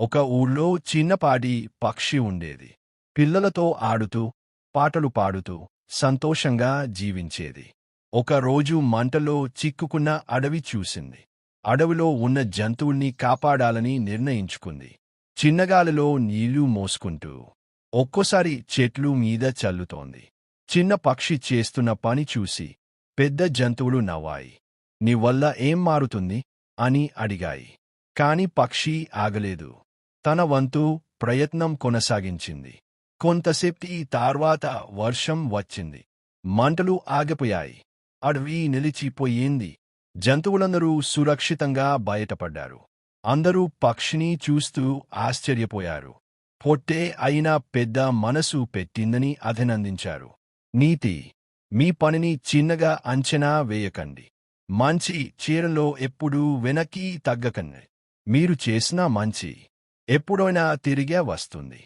ఒక ఊళ్ళో చిన్నపాటి పక్షి ఉండేది. పిల్లలతో ఆడుతూ పాటలు పాడుతూ సంతోషంగా జీవించేది. ఒకరోజు మంటలో చిక్కుకున్న అడవి చూసింది. అడవిలో ఉన్న జంతువుల్ని కాపాడాలని నిర్ణయించుకుంది. చిన్నగాలిలో నీళ్ళు మోసుకుంటూ ఒక్కోసారి చెట్లు మీద చల్లుతోంది. చిన్న పక్షి చేస్తున్న పని చూసి పెద్ద జంతువులు నవ్వాయి. నీ వల్ల ఏం మారుతుంది? అని అడిగాయి. కాని పక్షి ఆగలేదు. తన వంతు ప్రయత్నం కొనసాగించింది. కొంతసేపటి తర్వాత వర్షం వచ్చింది. మంటలు ఆగిపోయాయి. అడవి నిలిచిపోయింది. జంతువులందరూ సురక్షితంగా బయటపడ్డారు. అందరూ పక్షిని చూస్తూ ఆశ్చర్యపోయారు. పొట్టే అయినా పెద్ద మనసు పెట్టిందని అభినందించారు. నీతి మీ పనిని చిన్నగా అంచనా వేయకండి. మంచి చీరలో ఎప్పుడూ వెనక్కి తగ్గకండి. మీరు చేసిన మంచి ఎప్పుడైనా తిరిగే వస్తుంది.